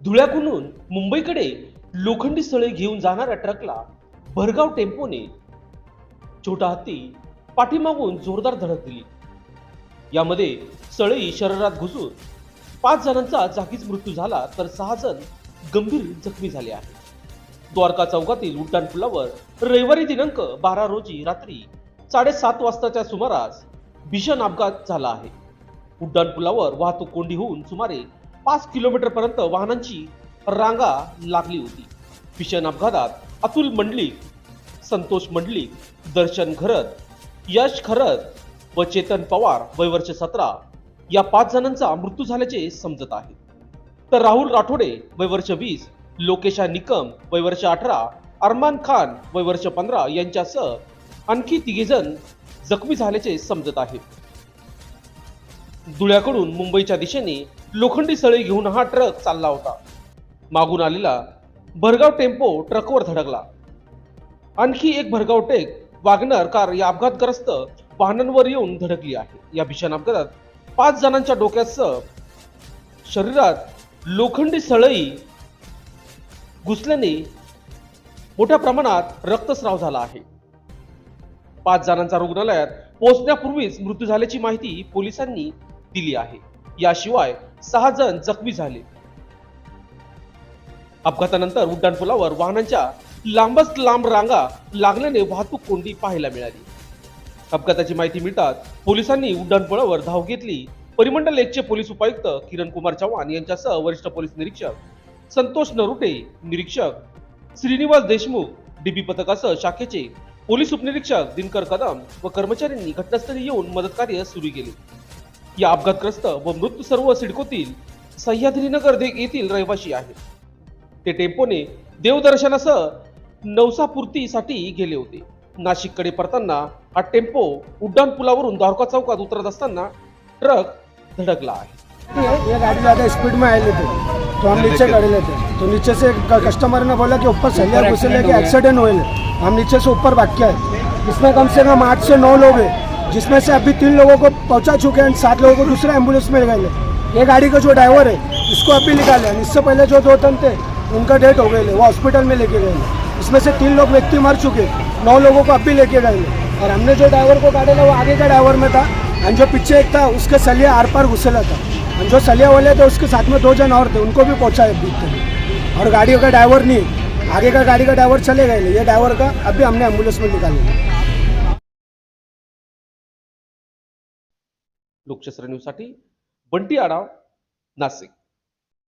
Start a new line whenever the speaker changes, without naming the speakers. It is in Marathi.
धुळ्याकडून मुंबईकडे लोखंडी स्थळे घेऊन जाणाऱ्या ट्रकला भरगाव टेम्पोने छोटा हत्ती पाठीमागून जोरदार धडक दिली. यामध्ये सळई शरीरात घुसून पाच जणांचा जागीच मृत्यू झाला तर सहा जण गंभीर जखमी झाले आहेत. द्वारका चौकातील उड्डाण पुलावर रविवारी दिनांक बारा रोजी रात्री साडेसात वाजताच्या सुमारास भीषण अपघात झाला आहे. उड्डाण पुलावर वाहतूक कोंडी होऊन सुमारे पाच किलोमीटर पर्यंत वाहनांची रांगा लागली होती. भीषण अपघातात अतुल मंडलिक संतोष मंडलिक दर्शन खरत यश खरत व चेतन पवार वयवर्ष सतरा या पाच जणांचा मृत्यू झाल्याचे समजत आहे. तर राहुल राठोडे वयवर्ष वीस लोकेशा निकम वयवर्ष अठरा अरमान खान वयवर्ष पंधरा यांच्यासह आणखी तिघे जण जखमी झाल्याचे समजत आहे. धुळ्याकडून मुंबईच्या दिशेने लोखंडी सळी घेऊन हा ट्रक चालला होता. मागून आलेला भरगाव टेम्पो ट्रकवर धडकला. आणखी एक भरगाव टेक वागनर कार या अपघातग्रस्त वाहनांवर येऊन धडकली आहे. या भीषण अपघातात पाच जणांच्या डोक्यासह शरीरात लोखंडी सळई घुसल्याने मोठ्या प्रमाणात रक्तस्राव झाला आहे. पाच जणांचा रुग्णालयात पोहोचण्यापूर्वीच मृत्यू झाल्याची माहिती पोलिसांनी दिली आहे. याशिवाय सहा जण जखमी झाले. अपघातानंतर उड्डाणपुलावर वाहनांच्या लांबच लांब रांगा लागल्याने वाहतूक कोंडी पाहायला मिळाली. अपघाताची माहिती मिळताच पोलिसांनी उड्डाणपुलावर धाव घेतली. परिमंडल एकचे पोलीस उपायुक्त किरण कुमार चव्हाण यांच्यासह वरिष्ठ पोलीस निरीक्षक संतोष नरुटे निरीक्षक श्रीनिवास देशमुख डीबी पथकासह शाखेचे पोलीस उपनिरीक्षक दिनकर कदम व कर्मचाऱ्यांनी घटनास्थळी येऊन मदत कार्य सुरू केले. या अपघातग्रस्त व मृत सर्व सिडकोतील सह्याद्रीनगर दे- येथील रहिवासी आहेत. ते टेम्पोने देवदर्शनासह नवसापूर्तीसाठी गेले होते. नाशिककडे परताना हा टेम्पो उड्डाण पुलावरून द्वारका चौकात उतरत असताना ट्रक धडकला आहे.
ये गाड़ी ज़्यादा स्पीड में तो हम नीचे तो नीचे से कस्टमर ने बोला कि ऊपर सरिया घुसे लेके एक्सीडेंट हुए हैं। हम नीचे से ऊपर भाग के आए इसमें कम से कम आठ से नौ लोग हैं. जिसमें से अभी तीन लोगों को पहुँचा चुके हैं सात लोगों को दूसरे एंबुलेंस में ले गए ये गाड़ी का जो ड्राइवर है, इसको अभी निकाले इससे पहले जो दो तन थे, उनका डेथ हो गए वो हॉस्पिटल में लेके गए इसमें से तीन लोग व्यक्ति मर चुके नौ लोगों को अभी लेके गए और हमने जो ड्राइवर को काटे वो आगे का ड्राइवर में था। और जो पीछे एक था, उसके सलिया आर पार घुसेला था। और जो सलिया वाले थे, उसके साथ में दो जन और थे। उनको भी पहुँचा अभी तक। और गाड़ियों का ड्राइवर नहीं, आगे का गाड़ी का ड्राइवर चले गए ये ड्राइवर का अभी हमने एंबुलेंस में निकाले
लोकशास्त्र न्यूजसाठी बंटी आडाव नाशिक.